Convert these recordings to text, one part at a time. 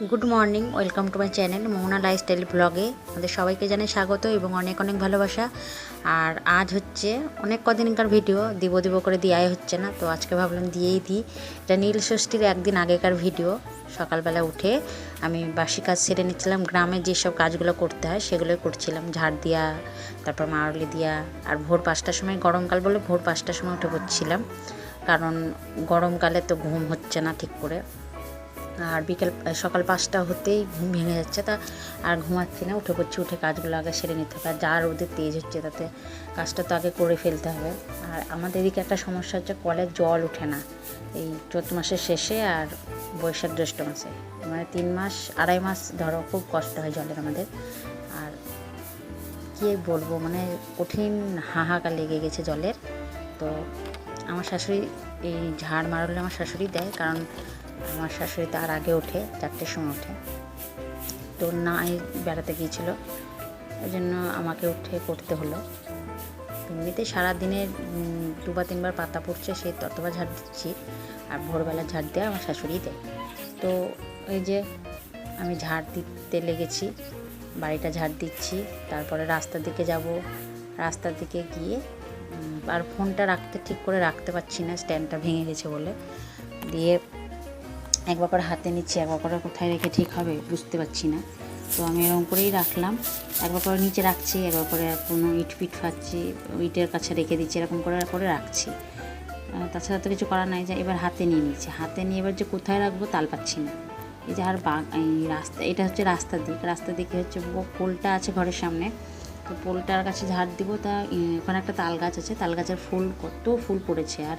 Good morning, welcome to my channel Mohona lifestyle ব্লগে। আমাদের সবাইকে জানাই স্বাগত এবং অনেক অনেক ভালোবাসা। আর আজ হচ্ছে অনেক কদিনকার ভিডিও, দিব দিব করে দেওয়াই হচ্ছে না, তো আজকে ভাবলাম দিয়েই দিই। এটা নীল ষষ্ঠীর একদিন আগেকার ভিডিও, সকালবেলা উঠে আমি বাসি কাজ সেরে নিচ্ছিলাম, গ্রামে যেসব কাজগুলো করতে হয় সেগুলোই করছিলাম। ঝাড় দিয়া, তারপর মারলি দিয়া, আর ভোর পাঁচটার সময়, গরমকাল বলে ভোর পাঁচটার সময় উঠে পড়ছিলাম। কারণ গরমকালে তো ঘুম হচ্ছে না ঠিক করে। আর বিকেল সকাল পাঁচটা হতেই ঘুম ভেঙে যাচ্ছে। তা আর ঘুমাচ্ছি না, উঠে পড়ছি, উঠে কাজগুলো আগে সেরে নিতে হবে। আর যা রোদের তেজ হচ্ছে, তাতে কাজটা তো আগে করে ফেলতে হবে। আর আমাদের এদিকে একটা সমস্যা হচ্ছে কলের জল ওঠে না। এই চৈত্র মাসের শেষে আর বৈশাখ জ্যৈষ্ঠ মাসে। মানে তিন মাস, আড়াই মাস ধরো খুব কষ্ট হয় জলের আমাদের। আর কী বলব মানে কঠিন হাহাকার লেগে গেছে জলের। তো আমার শাশুড়ি এই ঝাড় মারলে আমার শাশুড়ি দেয়, কারণ আমার শাশুড়ি তার আগে ওঠে, চারটের সময় ওঠে। তো নাই বেড়াতে গিয়েছিল। ওই জন্য আমাকে উঠে করতে হলো। এমনিতে সারাদিনে দুবার, তিনবার পাতা পড়ছে, সেই ততবার ঝাড় দিচ্ছি। আর ভোরবেলা ঝাড় দেওয়া আমার শাশুড়ি দেয়। তো এই যে, আমি ঝাড় দিতে লেগেছি, বাড়িটা ঝাড় দিচ্ছি, তারপরে রাস্তার দিকে যাব। রাস্তার দিকে গিয়ে আর ফোনটা রাখতে, ঠিক করে রাখতে পারছি না, স্ট্যান্ডটা ভেঙে গেছে বলে। দিয়ে একবার করে হাতে নিচ্ছি, একবার করে কোথায় রেখে ঠিক হবে বুঝতে পারছি না। তো আমি এরকম করেই রাখলাম। একবার করে নিচে রাখছি, একবার করে কোনো ইট পিট ফাচ্ছি ইটের কাছে রেখে দিচ্ছি, এরকম করে করে রাখছি। তাছাড়া তো কিছু করার নাই, যে এবার হাতে নিয়ে নিচ্ছি। হাতে নিয়ে এবার যে কোথায় রাখব তাল পাচ্ছি না। এই যে আর বাগ এই রাস্তা, এটা হচ্ছে রাস্তার দিক। রাস্তার দিকে হচ্ছে পোলটা আছে ঘরের সামনে। তো পোলটার কাছে ঝাড় দিব, তা ওখানে একটা তাল গাছ আছে। তাল গাছের ফুল, কত ফুল পড়েছে। আর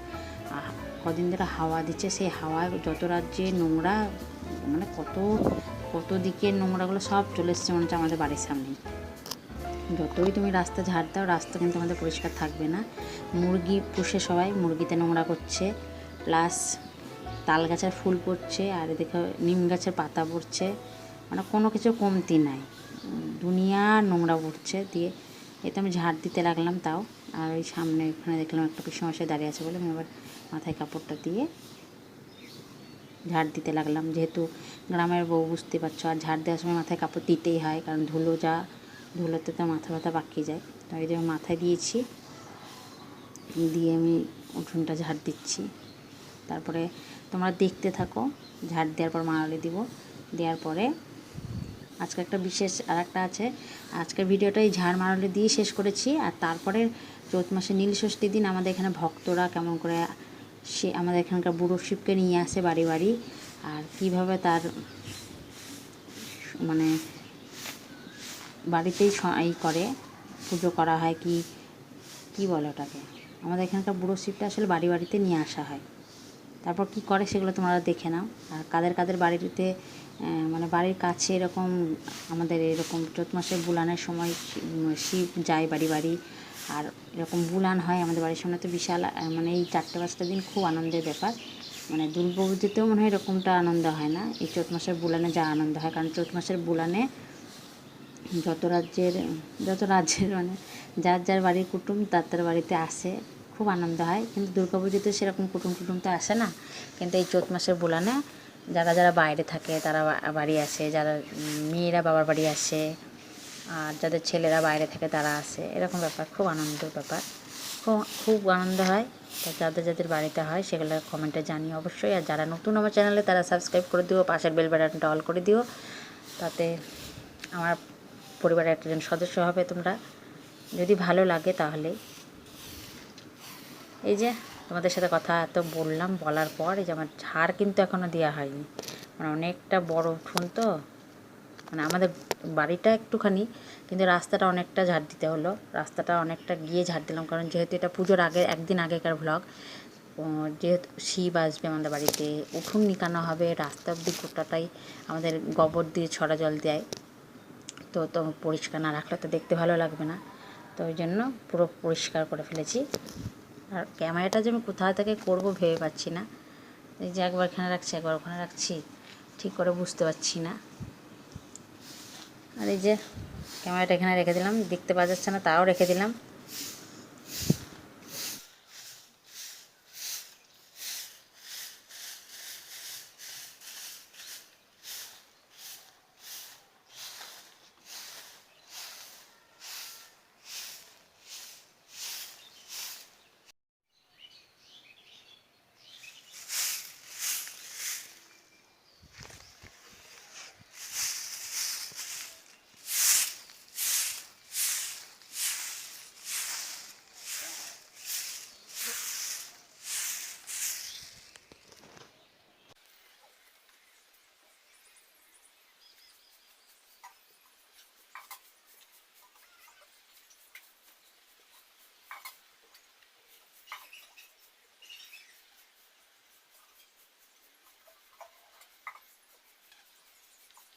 কদিন ধরে হাওয়া দিচ্ছে, সেই হাওয়ায় যত রাজ্যে নোংরা মানে কত কত দিকের নোংরাগুলো সব চলে এসছে মনে হচ্ছে আমাদের বাড়ির সামনেই। যতই তুমি রাস্তা ঝাড় দাও, রাস্তা কিন্তু আমাদের পরিষ্কার থাকবে না। মুরগি পুষে সবাই, মুরগিতে নোংরা করছে প্লাস তাল গাছের ফুল পড়ছে, আর এদিকে নিম গাছের পাতা পড়ছে মানে কোনো কিছু কমতি নাই। দুনিয়া নোংরা পড়ছে দিয়ে এতে আমি ঝাড় দিতে লাগলাম তাও, আর ওই সামনে এখানে দেখলাম একটা পিসমশাই দাঁড়িয়ে আছে বলে আমি আবার মাথায় কাপড়টা দিয়ে ঝাড় দিতে লাগলাম। যেহেতু গ্রামের বউ বুঝতে পারছ, আর ঝাড় দেওয়ার সময় মাথায় কাপড় দিতেই হয়, কারণ ধুলো যা, ধুলোতে তো মাথা ব্যথা পাকিয়ে যায়। তো এই যে মাথায় দিয়েছি, দিয়ে আমি উঠোনটা ঝাড় দিচ্ছি। তারপরে তোমরা দেখতে থাকো, ঝাড় দেওয়ার পর মারালে দিব। দেওয়ার পরে আজকে একটা বিশেষ আর একটা আছে। আজকের ভিডিওটা এই ঝাড় মারালে দিয়ে শেষ করেছি। আর তারপরে চৈত মাসে নীল ষষ্ঠীর দিন আমাদের এখানে ভক্তরা কেমন করে সে আমাদের এখানকার বুড়ো শিবকে নিয়ে আসে বাড়ি বাড়ি। আর কীভাবে তার মানে বাড়িতেই স- ই করে, পুজো করা হয়, কি কি বলে ওটাকে? আমাদের এখানকার বুড়ো শিবটা আসলে বাড়ি বাড়িতে নিয়ে আসা হয়। তারপর কি করে সেগুলো তোমরা দেখে নাও। আর কাদের কাদের বাড়িতে মানে বাড়ির কাছে এরকম আমাদের এরকম চৈত মাসে বুলানের সময় শিব যায় বাড়ি বাড়ি। আর এরকম বুলান হয় আমাদের বাড়ির সামনে তো বিশাল মানে এই চারটে পাঁচটা দিন খুব আনন্দের ব্যাপার। মানে দুর্গাপুজোতেও মনে হয় এরকমটা আনন্দ হয় না। এই চৈত মাসের বুলানে যা আনন্দ হয়, কারণ চৈত মাসের বুলানে যত রাজ্যের যত রাজ্যের মানে যার যার বাড়ির কুটুম তার তার বাড়িতে আসে, খুব আনন্দ হয়। কিন্তু দুর্গাপুজোতে সেরকম কুটুম কুটুম তো আসে না। কিন্তু এই চৈত মাসের বোলানে যারা যারা বাইরে থাকে, তারা বাড়ি আসে, যারা মেয়েরা বাবার বাড়ি আসে আর যাদের ছেলেরা বাইরে থাকে তারা আসে, এরকম ব্যাপার, খুব আনন্দের ব্যাপার। খুব খুব আনন্দ হয়। তো যাদের যাদের বাড়িতে হয়, সেগুলো কমেন্টে জানিয়ে অবশ্যই। আর যারা নতুন আমার চ্যানেলে, তারা সাবস্ক্রাইব করে দিও, পাশের বেল বাটনটা অল করে দিও। তাতে আমার পরিবারের একজন সদস্য হবে তোমরা। যদি ভালো লাগে তাহলে। এই যে, তোমাদের সাথে কথা এত বললাম, বলার পর এই যে আমার ঝাড় কিন্তু এখনও দেওয়া হয়নি। মানে অনেকটা বড় উঠোন তো। মানে আমাদের বাড়িটা একটুখানি, কিন্তু রাস্তাটা অনেকটা ঝাড় দিতে হলো। রাস্তাটা অনেকটা গিয়ে ঝাড় দিলাম, কারণ যেহেতু এটা পুজোর আগে, একদিন আগেকার ভ্লগ যেহেতু শিব আসবে আমাদের বাড়িতে, উঠুন নিকানো হবে, রাস্তা অব্দি গোটাটাই আমাদের গোবর দিয়ে ছড়া জল দেয়। তো তো পরিষ্কার না রাখলে তো দেখতে ভালো লাগবে না। তো ওই জন্য পুরো পরিষ্কার করে ফেলেছি। আর ক্যামেরাটা যে আমি কোথা থেকে করব ভেবে পাচ্ছি না। এই যে একবার এখানে রাখছি, একবার ওখানে রাখছি, ঠিক করে বুঝতে পারছি না। আর এই যে ক্যামেরাটা এখানে রেখে দিলাম দেখতে পাওয়া যাচ্ছে না তাও রেখে দিলাম।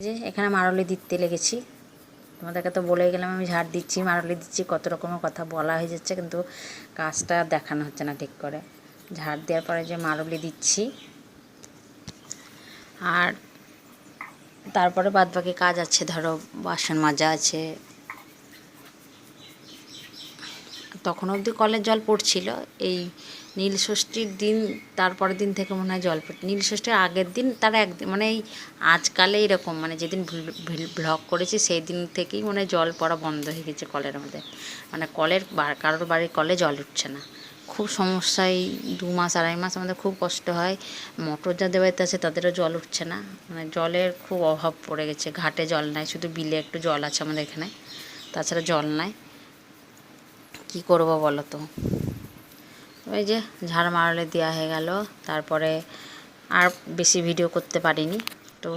যে এখানে মারলি দিতে লেগেছি। তোমাদেরকে তো বলেই গেলাম, আমি ঝাড় দিচ্ছি, মারলি দিচ্ছি, কত রকমের কথা বলা হয়ে যাচ্ছে, কিন্তু কাজটা দেখানো হচ্ছে না ঠিক করে। ঝাড় দেওয়ার পরে যে মারলি দিচ্ছি, আর তারপরে বাদ বাকি কাজ আছে, ধরো বাসন মাজা আছে। তখন অবধি কলের জল পড়ছিল, এই নীল ষষ্ঠীর দিন, তারপরের দিন থেকে মনে হয় জল পড় নীল ষষ্ঠীর আগের দিন তার একদিন মানে এই আজকালে এরকম মানে যেদিন ব্লগ করেছি সেই দিন থেকেই মনে হয় জল পড়া বন্ধ হয়ে গেছে কলের মধ্যে। মানে কলের কারোর বাড়ির কলে জল উঠছে না। খুব সমস্যা এই দু মাস, আড়াই মাস আমাদের খুব কষ্ট হয়। মোটর যাদের বাড়িতে আছে তাদেরও জল উঠছে না। মানে জলের খুব অভাব পড়ে গেছে। ঘাটে জল নাই, শুধু বিলে একটু জল আছে আমাদের এখানে। তাছাড়া জল নাই। কি করব বলো তো? ওই যে ঝাড় মারলে দেওয়া হয়ে গেল। তারপরে আর বেশি ভিডিও করতে পারিনি। তো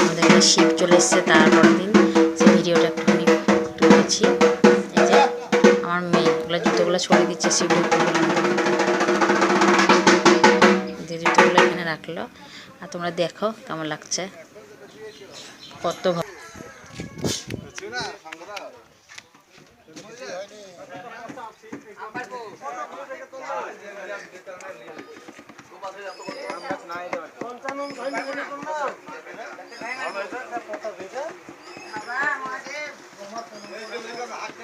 আমাদের শিব চলে এসছে তারপরের দিন। সেই ভিডিওটা একটুখানি তুলেছি। এই যে আমার মেয়ে, ওগুলো জুতোগুলো ছড়িয়ে দিচ্ছে যে জুতোগুলো এখানে রাখল। আর তোমরা দেখো কেমন লাগছে। কত ভালো রূপ দিতে দিতে যে সব দিতে সব দিতে না না সব দিতে হ্যাঁ সব দিস না আলাদা করে। লালা ধরে দুটো ধর দুটো ধর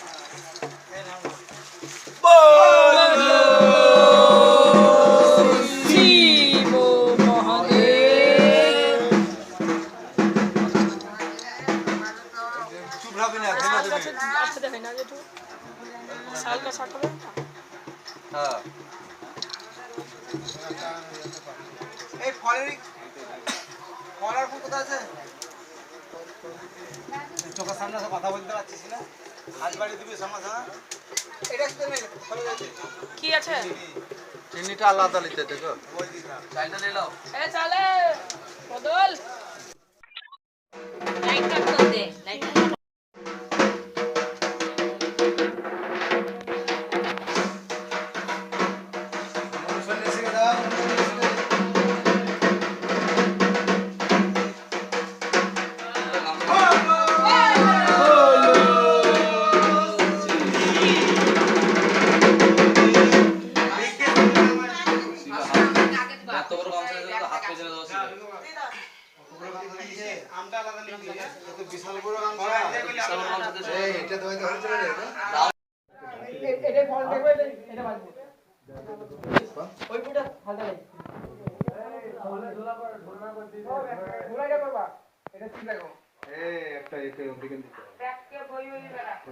ফুল কোথায় আছে? চোখের সামনে এসে কথা বলতে পারছিস না? হাত বাড়ি দিবি এটা কি আছে? চিনিটা আলাদা নিতে দেখো চাইনা নিয়ে এ চালে।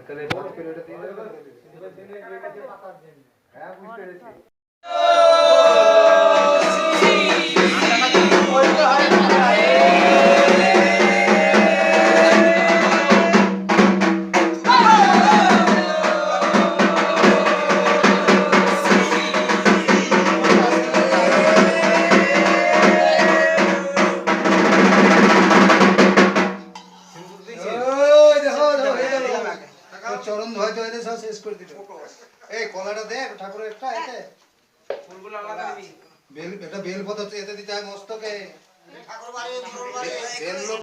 তাহলে ঠাকুরের একটা এতে। ফুলগুলো আলাদা বেল এটা বেল এতে দিতে হয় মস্তকে। বেল